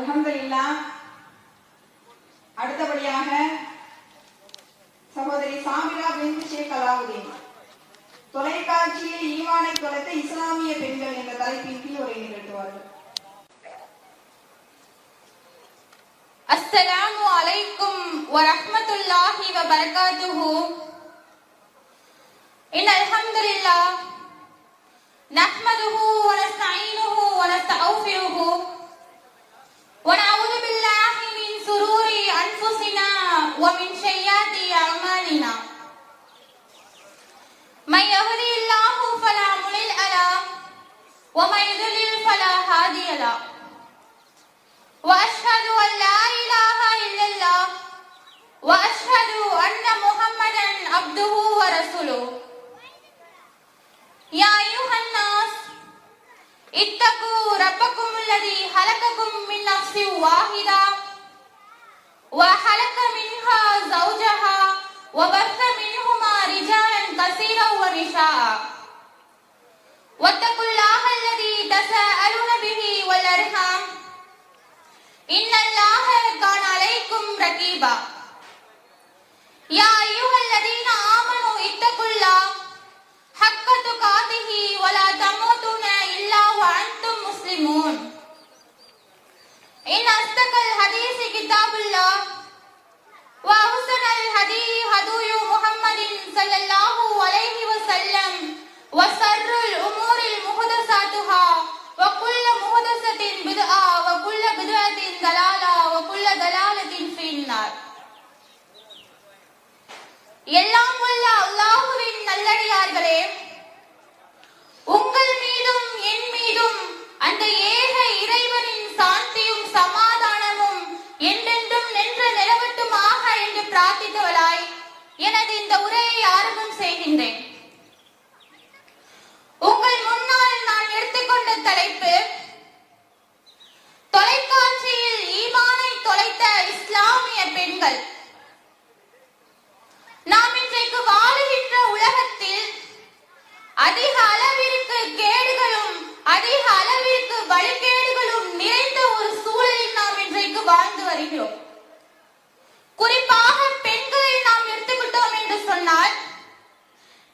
அலமதுல்லா அடுத்தபடியாக சகோதரி சாமிரா பின் ஷேக் அலாவுதீன். தொலைக்காட்சியில் ஈவானை தொலைத்த இஸ்லாமிய பெண்கள் என்ற தலைப்பின் கீழ் உரை நிகழ்த்துவார்கள். அஸ்ஸலாமு அலைக்கும் வரஹ்மத்துல்லாஹி வபரகாத்துஹு. இன் அல்ஹம்துலில்லாஹ் நஹ்மதுஹு வ நஸ்தஈனுஹு வ நஸ்தக்ஃபிருஹு ومن سيئات أعمالنا. من يهدي الله فلا مضل له ومن يضلل فلا هادي له. وأشهد أن لا إله إلا الله وأشهد أن محمدا عبده ورسوله. يا أيها الناس اتقوا ربكم الذي خلقكم من نفس واحدة وخلق منها زوجها وبث منهما رجالا كثيرا ونساء. واتقوا الله الذي تساءلون به والأرحام. إن الله صلى الله عليه وسلم وشر الأمور محدثاتها وكل محدثة بدعة وكل بدعة ضلالة وكل ضلالة في النار எல்லாம் உள்ள அல்லாஹுவின் நல்லடியார்களே உங்கள் மீதும் என் மீதும் அந்த ஏக இறைவனின் சாந்தியும் சமாதானமும் என்றென்றும் நின்று நிலவட்டுமாக என்று பிரார்த்தித்தவளாய் எனது இந்த உரையை ஆரம்பம் செய்கின்றேன். உங்கள் முன்னால் நான் எடுத்துக்கொண்ட தலைப்பு தொலைக்காட்சியில் ஈமானை தொலைத்த இஸ்லாமிய பெண்கள். நாம் இன்றைக்கு வாழுகின்ற உலகத்தில் அதிக அளவிற்கு கேடுகளும் அதிக அளவிற்கு வழிகேடுகளும் நிறைந்த ஒரு சூழலில் நாம் இன்றைக்கு வாழ்ந்து வருகிறோம் குறிப்பாக பெண்களை நாம் எடுத்துக்கிட்டோம் என்று சொன்னால்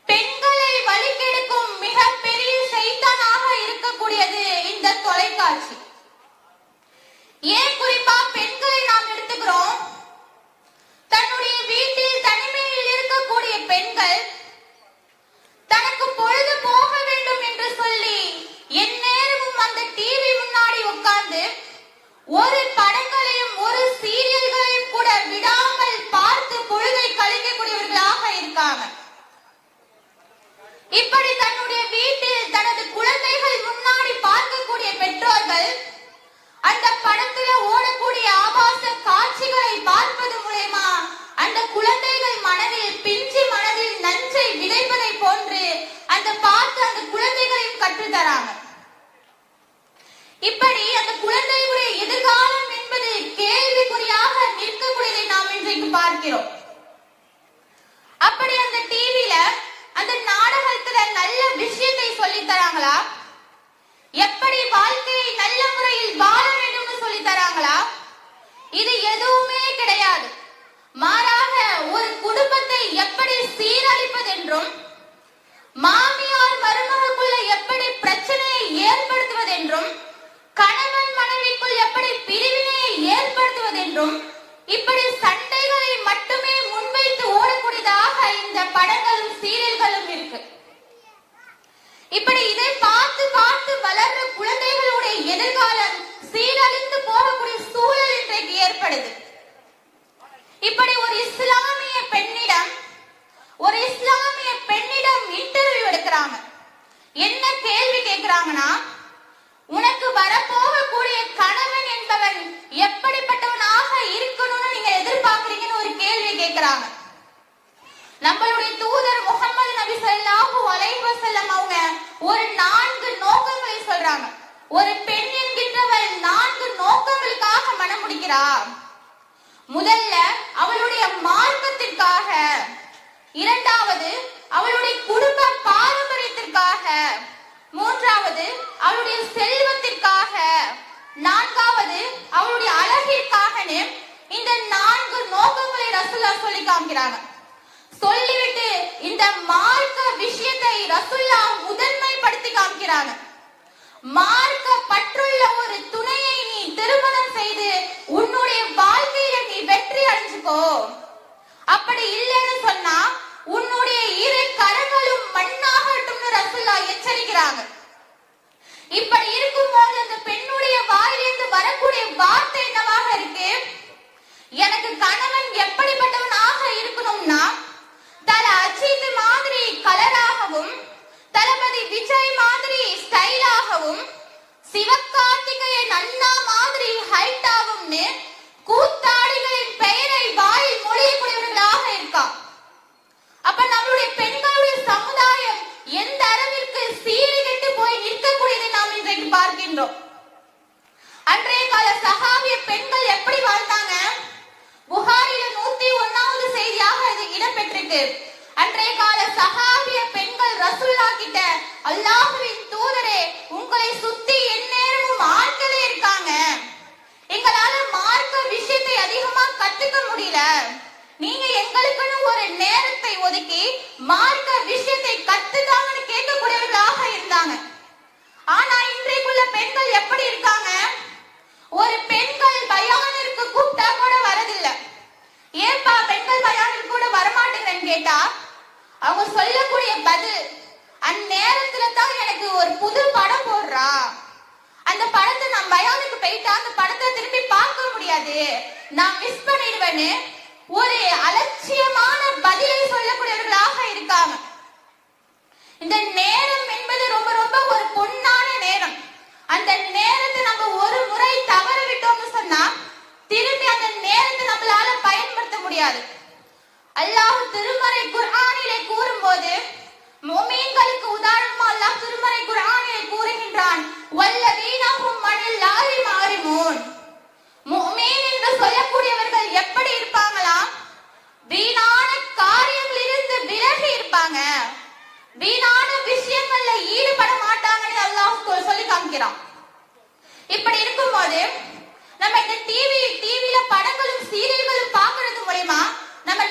பெண்களை வழிகெடுக்கும் மிகப்பெரிய சைத்தானாக இருக்கக்கூடியது இந்த தொலைக்காட்சி ஏன் குறிப்பா பெண்களை நாம் எடுத்துக்கிறோம் தன்னுடைய வீட்டில் தனிமையில் இருக்கக்கூடிய பெண்கள் தனக்கு பொழுது போக வேண்டும் என்று சொல்லி எந்நேரமும் அந்த டிவி முன்னாடி உட்கார்ந்து ஒரு படங்களையும் ஒரு சீரியல்களையும் கூட விடாமல் பார்த்து பொழுதை கழிக்கக்கூடியவர்களாக இருக்காங்க. இப்படி தன்னுடைய வீட்டில் தனது குழந்தைகள் முன்னாடி பார்க்கக்கூடிய பெற்றோர்கள் அந்த படத்துல ஓடக்கூடிய ஆபாச காட்சிகளை பார்ப்பது மூலயமா அந்த குழந்தைகள் மனதில் பிஞ்சு மனதில் நஞ்சை விதைப்பதை போன்று அந்த பார்த்து அந்த குழந்தைகளையும் கற்றுத்தராங்க. இப்படி அந்த குழந்தைகளுடைய பார்க்கிறோம். அப்படி அந்த டிவில அந்த நாடகத்துல நல்ல விஷயத்தை சொல்லி தராங்களா? எப்படி வாழ்க்கையை நல்ல முறையில் வாழ வேண்டும்னு சொல்லி தராங்களா? இது எதுவுமே கிடையாது. மாறாக ஒரு குடும்பத்தை எப்படி சீரழிப்பது என்றும் மாமியார் மருமகளுக்குள்ள எப்படி பிரச்சனையை ஏற்படுத்துவது என்றும் கணவன் மனைவிக்குள் எப்படி பிரிவினையை ஏற்படுத்துவதென்றும் இப்படி சண்டைகளை மட்டுமே முன்வைத்து ஓடக்கூடியதாக இந்த படங்களும் சீரியல்களும் இருக்கு. இப்படி இதை பார்த்து பார்த்து வளர்ற குழந்தைகளுடைய எதிர்காலம் சீரழிந்து போகக்கூடிய சூழல் இன்றைக்கு ஏற்படுது. இப்படி ஒரு இஸ்லாமிய பெண்ணிடம் ஒரு இஸ்லாமிய பெண்ணிடம் இன்டர்வியூ எடுக்கிறாங்க. என்ன கேள்வி கேட்கிறாங்கன்னா உனக்கு வரப்போகக்கூடிய கணவன் என்பவன் எப்படிப்பட்டவனாக இருக்கணும்னு நீங்க எதிர்பார்க்கறீங்கன்னு ஒரு கேள்வி கேட்கிறாங்க நம்மளுடைய தூதர் முகமது நபி சொல்லாஹு அலைஹி வஸல்லம் அவங்க ஒரு நான்கு நோக்கங்களை சொல்றாங்க. ஒரு பெண் என்கின்றவள் நான்கு நோக்கங்களுக்காக மனம் முடிக்கிறா? முதல்ல அவளுடைய மார்க்கத்திற்காக. இரண்டாவது அவளுடைய குடும்ப பாரம்பரியத்திற்காக. மூன்றாவது அவளுடைய செல்வத்திற்காக. நான்காவது அவளுடைய அழகிற்காகனே இந்த நான்கு நோக்கங்களை ரசுல்லா சொல்லி காமிக்கிறாங்க. சொல்லிவிட்டு இந்த மார்க்க விஷயத்தை ரசுல்லா முதன்மைப்படுத்தி காமிக்கிறாங்க. மார்க்க பற்றுள்ள ஒரு துணையை நீ திருமணம் செய்து உன்னுடைய வாழ்க்கையில நீ வெற்றி அடைஞ்சுக்கோ. அப்படி இல்லைன்னு சொன்னா உன்னுடைய இரு கரங்கள் எச்சரிக்கிறாங்க. இப்படி இருக்கும் போது அந்த பெண்ணுடைய வாயிலிருந்து வரக்கூடிய வார்த்தை என்னவாக இருக்கு? எனக்கு கணவன் எப்படிப்பட்டவனாக இருக்கணும்னா தல அஜித் மாதிரி கலராகவும் தளபதி விஜய் மாதிரி ஸ்டைலாகவும் சிவகார்த்திகேயன் அண்ணா மாதிரி ஹைட்டாகும்னு கூத்தாடிகளின் பெயரை வாயில் மொழியக்கூடியவர்களாக கிட்ட அல்லாஹுவின் தூதரே உங்களை சுத்தி எந்நேரமும் ஆட்களே இருக்காங்க. எங்களால மார்க்க விஷயத்தை அதிகமா கத்துக்க முடியல. நீங்க எங்களுக்குன்னு ஒரு நேரத்தை ஒதுக்கி மார்க்க விஷயத்தை கத்துதாங்கன்னு கேட்கக்கூடியவர்களாக இருந்தாங்க. ஆனா இன்றைக்குள்ள பெண்கள் எப்படி இருக்காங்க? ஒரு பெண்கள் பயானிற்கு கூப்பிட்டா கூட வரதில்ல. ஏன்பா பெண்கள் பயானிற்கு கூட வரமாட்டேங்கன்னு கேட்டா அவங்க சொல்லக்கூடிய பதில் அந்நேரத்துல தான் எனக்கு ஒரு புது படம் போடுறா. அந்த படத்தை நான் பயானுக்கு போயிட்டா அந்த படத்தை திரும்பி பார்க்க முடியாது. நான் மிஸ் பண்ணிடுவேன்னு ஒரு அலட்சியமான பதிலை சொல்லக்கூடியவர்களாக இருக்காங்க. இந்த நேரம் என்பது ரொம்ப ரொம்ப ஒரு பொன்னான நேரம். அந்த நேரத்தை நம்ம ஒரு முறை தவற விட்டோம்னு சொன்னா திரும்பி அந்த நேரத்தை நம்மளால பயன்படுத்த முடியாது. அல்லாஹ் திருமறை குர்ஆனிலே கூறும்போது உதாரணமா அல்லாஹ் திருமறை கூறுகின்றான் வல்லதீனஹும் மனில் என்று சொல்லக்கூடியவர்கள் எப்படி இருப்பாங்களா? வீணான காரியங்களிலிருந்து விலகி இருப்பாங்க. வீணான விஷயங்கள்ல ஈடுபட மாட்டாங்கன்னு அல்லாஹ் சொல்லி காமிக்கிறான். இப்படி இருக்கும்போது நம்ம இந்த டிவி டிவில படங்களும் சீரியல்களும் பாக்குறது மூலயமா நம்ம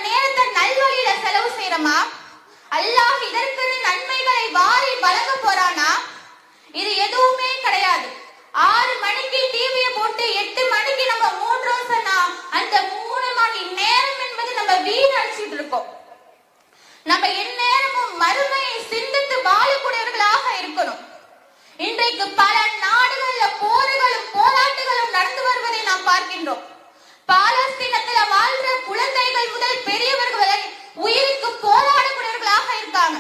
இது எதுவுமே கிடையாது. ஆறு மணிக்கு டிவியை போட்டு எட்டு மணிக்கு நம்ம மூன்றோம் சொன்னா அந்த மூணு மணி நேரம் என்பது நம்ம வீணடிச்சிட்டு இருக்கோம் நம்ம எந்நேரமும் மறுமையை சிந்தித்து வாழக்கூடியவர்களாக இருக்கணும். இன்றைக்கு பல நாடுகள்ல போர்களும் போராட்டங்களும் நடந்து வருவதை நாம் பார்க்கின்றோம். பாலஸ்தீனத்துல வாழ்ற குழந்தைகள் முதல் பெரியவர்கள் வரை உயிருக்கு போராடக்கூடியவர்களாக இருக்காங்க.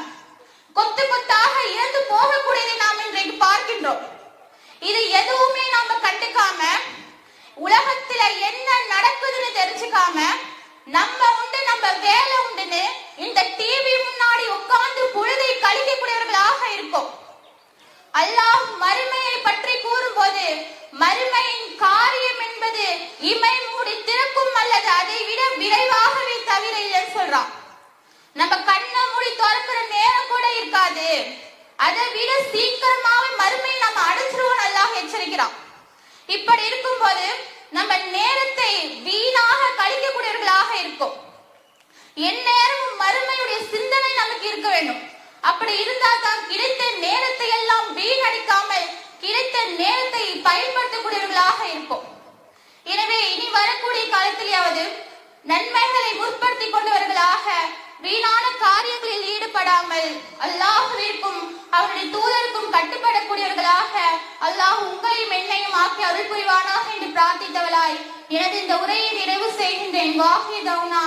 கொத்து கொத்தாக இறந்து போகக்கூடியதை நாம் இன்றைக்கு பார்க்கின்றோம் இது எதுவுமே நாம கண்டுக்காம உலகத்துல என்ன நடக்குதுன்னு தெரிஞ்சுக்காம நம்ம உண்டு நம்ம வேலை உண்டுன்னு இந்த டிவி முன்னாடி உட்கார்ந்து பொழுதை கழிக்கக்கூடியவர்களாக இருக்கோம் அல்லாஹ் மறுமையை பற்றி கூறும்போது மறுமையின் காரியம் என்பது இமை மூடி திறக்கும் அல்லது அதை விட விரைவாகவே தவிர இல்லைன்னு சொல்றான். நம்ம கண்ணை மூடி திறக்கிற நேரம் கூட இருக்காது. அதை விட சீக்கிரமாவே மறுமையை நம்ம அடைச்சிருவோம் நல்லா எச்சரிக்கிறான். இப்படி இருக்கும்போது நம்ம நேரத்தை வீணாக கழிக்கக்கூடியவர்களாக இருக்கும். எந்நேரமும் மறுமையுடைய சிந்தனை நமக்கு இருக்க வேண்டும். அப்படி இருந்தால் தான் கிடைத்த நேரத்தை எல்லாம் வீணடிக்காமல் கிடைத்த நேரத்தை பயன்படுத்தக்கூடியவர்களாக இருக்கும் எனவே இனி வரக்கூடிய காலத்திலேயாவது நன்மைகளை முற்படுத்திக் கொண்டவர்களாக வீணான காரியங்களில் ஈடுபடாமல் அல்லாஹுவிற்கும் அவருடைய தூதருக்கும் கட்டுப்படக்கூடியவர்களாக அல்லாஹ் உங்களையும் என்னையும் ஆக்கி அருள் புரிவானாக என்று பிரார்த்தித்தவளாய் எனது இந்த உரையை நிறைவு செய்கின்றேன். வாஹி தௌனா